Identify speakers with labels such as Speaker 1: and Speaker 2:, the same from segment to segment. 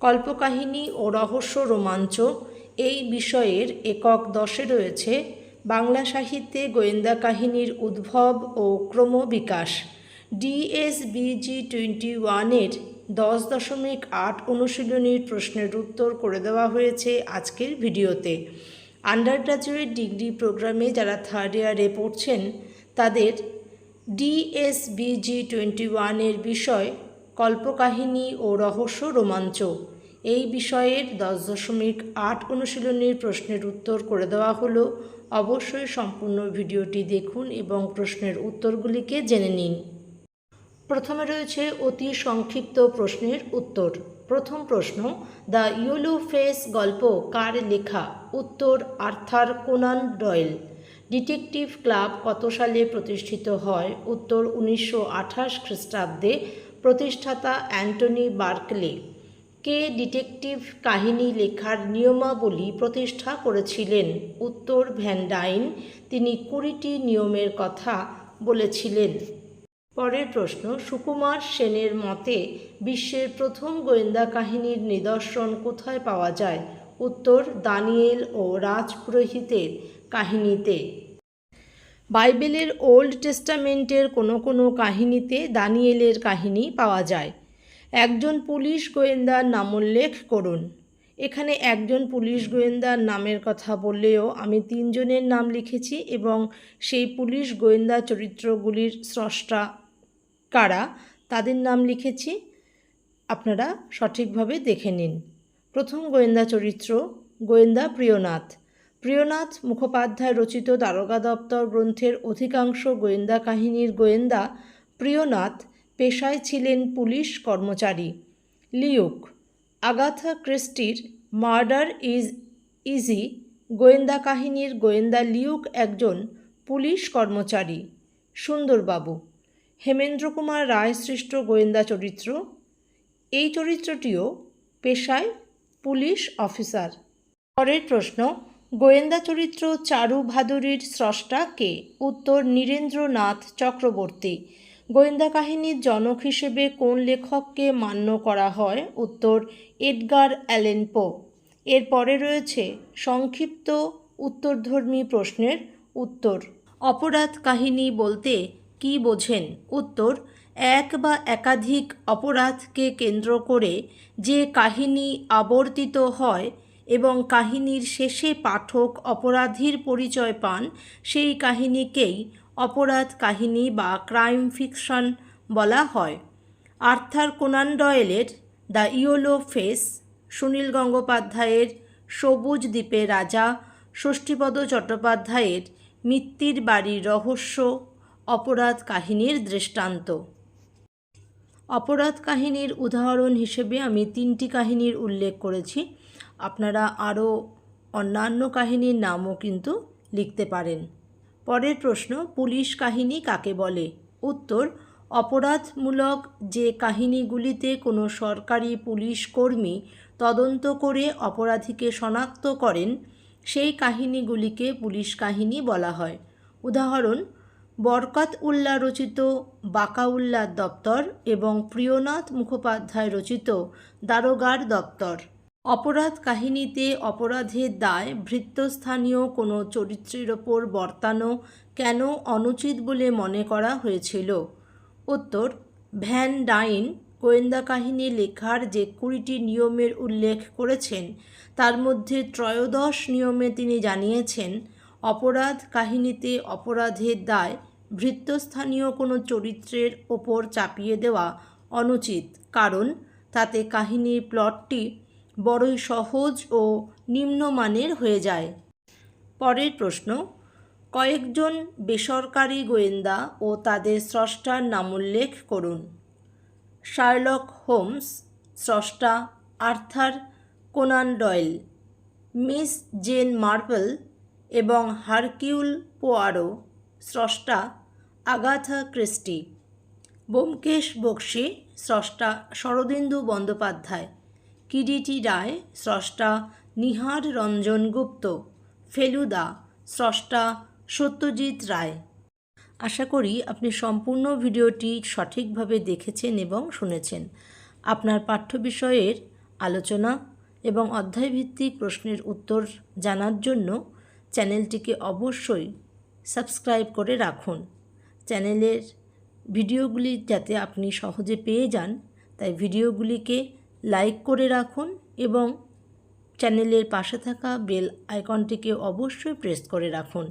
Speaker 1: কল্পকাহিনী ও রহস্য রোমাঞ্চ এই বিষয়ের একক দশে রয়েছে বাংলা সাহিত্যে গোয়েন্দা কাহিনীর উদ্ভব ও ক্রমবিকাশ। ডিএসবিজি টোয়েন্টি ওয়ানের দশ দশমিক আট অনুশীলনীর প্রশ্নের উত্তর করে দেওয়া হয়েছে আজকের ভিডিওতে। আন্ডার গ্র্যাজুয়েট ডিগ্রি প্রোগ্রামে যারা থার্ড ইয়ারে পড়ছেন, তাদের ডিএসবিজি টোয়েন্টি ওয়ানের বিষয় কল্পকাহিনী ও রহস্য রোমাঞ্চ। এই বিষয়ের দশ দশমিক আট অনুশীলনীর প্রশ্নের উত্তর করে দেওয়া হলো। অবশ্যই সম্পূর্ণ ভিডিওটি দেখুন এবং প্রশ্নের উত্তরগুলিকে জেনে নিন। প্রথমে রয়েছে অতি সংক্ষিপ্ত প্রশ্নের উত্তর। প্রথম প্রশ্ন, দ্য ইয়েলো ফেস গল্প কার লেখা? উত্তর, Arthur Conan Doyle. Detective club কত সালে প্রতিষ্ঠিত হয়? উত্তর, উনিশশো আঠাশ খ্রিস্টাব্দে প্রতিষ্ঠাতা অ্যান্টনি বার্কলে, কে ডিটেকটিভ কাহিনী লেখার নিয়মাবলী প্রতিষ্ঠা করেছিলেন। উত্তর ভ্যানডাইন তিনি কুড়িটি নিয়মের কথা বলেছিলেন। পরের প্রশ্ন, সুকুমার সেনের মতে বিশ্বের প্রথম গোয়েন্দা কাহিনীর নিদর্শন কোথায় পাওয়া যায়? উত্তর, দানিয়েল ও রাজপুরোহিতের কাহিনীতে। বাইবেলের ওল্ড টেস্টামেন্টের কোনো কোনো কাহিনীতে দানিয়েলের কাহিনী পাওয়া যায়। একজন পুলিশ গোয়েন্দার নামোল্লেখ করুন। এখানে একজন পুলিশ গোয়েন্দার নামের কথা বললেও আমি তিনজনের নাম লিখেছি এবং সেই পুলিশ গোয়েন্দা চরিত্রগুলির স্রষ্টা কারা তাদের নাম লিখেছি। আপনারা সঠিকভাবে দেখে নিন। প্রথম গোয়েন্দা চরিত্র গোয়েন্দা প্রিয়নাথ। প্রিয়নাথ মুখোপাধ্যায় রচিত দারোগা দপ্তর গ্রন্থের অধিকাংশ গোয়েন্দা কাহিনীর গোয়েন্দা প্রিয়নাথ পেশায় ছিলেন পুলিশ কর্মচারী। লিউক আগাথা ক্রিস্টির মার্ডার ইজ ইজি গোয়েন্দা কাহিনীর গোয়েন্দা লিউক একজন পুলিশ কর্মচারী। সুন্দরবাবু হেমেন্দ্র কুমার রায় সৃষ্ট গোয়েন্দা চরিত্র। এই চরিত্রটিও পেশায় পুলিশ অফিসার। পরের প্রশ্ন গোয়েন্দা চরিত্র চারু ভাদুরীর স্রষ্টা কে? উত্তর, নীরেন্দ্রনাথ চক্রবর্তী। গোয়েন্দা কাহিনীর জনক হিসেবে কোন লেখককে মান্য করা হয়? উত্তর, এডগার অ্যালেন পো। এরপরে রয়েছে সংক্ষিপ্ত উত্তরধর্মী প্রশ্নের উত্তর। অপরাধ কাহিনী বলতে কি বোঝেন? উত্তর, এক বা একাধিক অপরাধকে কেন্দ্র করে যে কাহিনী আবর্তিত হয় এবং কাহিনীর শেষে পাঠক অপরাধীর পরিচয় পান, সেই কাহিনীকেই অপরাধ কাহিনী বা ক্রাইম ফিকশন বলা হয়। আর্থার কোনান ডয়েলের দ্য ইয়োলো ফেস, সুনীল গঙ্গোপাধ্যায়ের সবুজ দ্বীপে রাজা, ষষ্ঠীপদ চট্টোপাধ্যায়ের মিত্তির বাড়ির রহস্য, অপরাধ কাহিনীর দৃষ্টান্ত। অপরাধ কাহিনীর উদাহরণ হিসেবে আমি তিনটি কাহিনীর উল্লেখ করেছি। আপনারা আরও অন্যান্য কাহিনীর নামও কিন্তু লিখতে পারেন। পরের প্রশ্ন, পুলিশ কাহিনী কাকে বলে? উত্তর, অপরাধমূলক যে কাহিনীগুলিতে কোনো সরকারি পুলিশ কর্মী তদন্ত করে অপরাধীকে শনাক্ত করেন, সেই কাহিনীগুলিকে পুলিশ কাহিনী বলা হয়। উদাহরণ বরকত উল্লাহ রচিত বাকাউল্লার দপ্তর এবং প্রিয়নাথ মুখোপাধ্যায় রচিত দারোগার দপ্তর। অপরাধ কাহিনীতে অপরাধের দায় ভৃত্যস্থানীয় কোনো চরিত্রের ওপর বর্তানো কেন অনুচিত বলে মনে করা হয়েছিল। উত্তর, ভ্যান ডাইন গোয়েন্দা কাহিনী লেখার যে কুড়িটি নিয়মের উল্লেখ করেছেন, তার মধ্যে ত্রয়োদশ নিয়মে তিনি জানিয়েছেন, অপরাধ কাহিনীতে অপরাধের দায় ভৃত্যস্থানীয় কোনো চরিত্রের ওপর চাপিয়ে দেওয়া অনুচিত, কারণ তাতে কাহিনীর প্লটটি বড়ই সহজ ও নিম্নমানের হয়ে যায়। পরের প্রশ্ন, কয়েকজন বেসরকারি গোয়েন্দা ও তাদের স্রষ্টার নামোল্লেখ করুন। শার্লক হোমস, স্রষ্টা Arthur Conan Doyle, Miss Jane Marple এবং হারকিউল পোয়ারো, স্রষ্টা আগাথা ক্রিস্টি। ব্যোমকেশ বক্সি, স্রষ্টা শরদিন্দু বন্দ্যোপাধ্যায়। কিরিটি রায়, স্রষ্টা নিহার রঞ্জন গুপ্ত, ফেলুদা, স্রষ্টা সত্যজিৎ রায়। আশা করি আপনি সম্পূর্ণ ভিডিওটি সঠিকভাবে দেখেছেন এবং শুনেছেন। আপনার পাঠ্য বিষয়ের আলোচনা এবং অধ্যায়ভিত্তিক প্রশ্নের উত্তর জানার জন্য চ্যানেলটিকে অবশ্যই সাবস্ক্রাইব করে রাখুন। চ্যানেলের ভিডিওগুলি যাতে আপনি সহজে পেয়ে যান, তাই ভিডিওগুলিকে লাইক করে রাখুন এবং চ্যানেলের পাশে থাকা বেল আইকনটিকে অবশ্যই প্রেস করে রাখুন।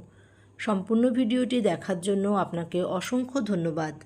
Speaker 1: সম্পূর্ণ ভিডিওটি দেখার জন্য আপনাকে অসংখ্য ধন্যবাদ।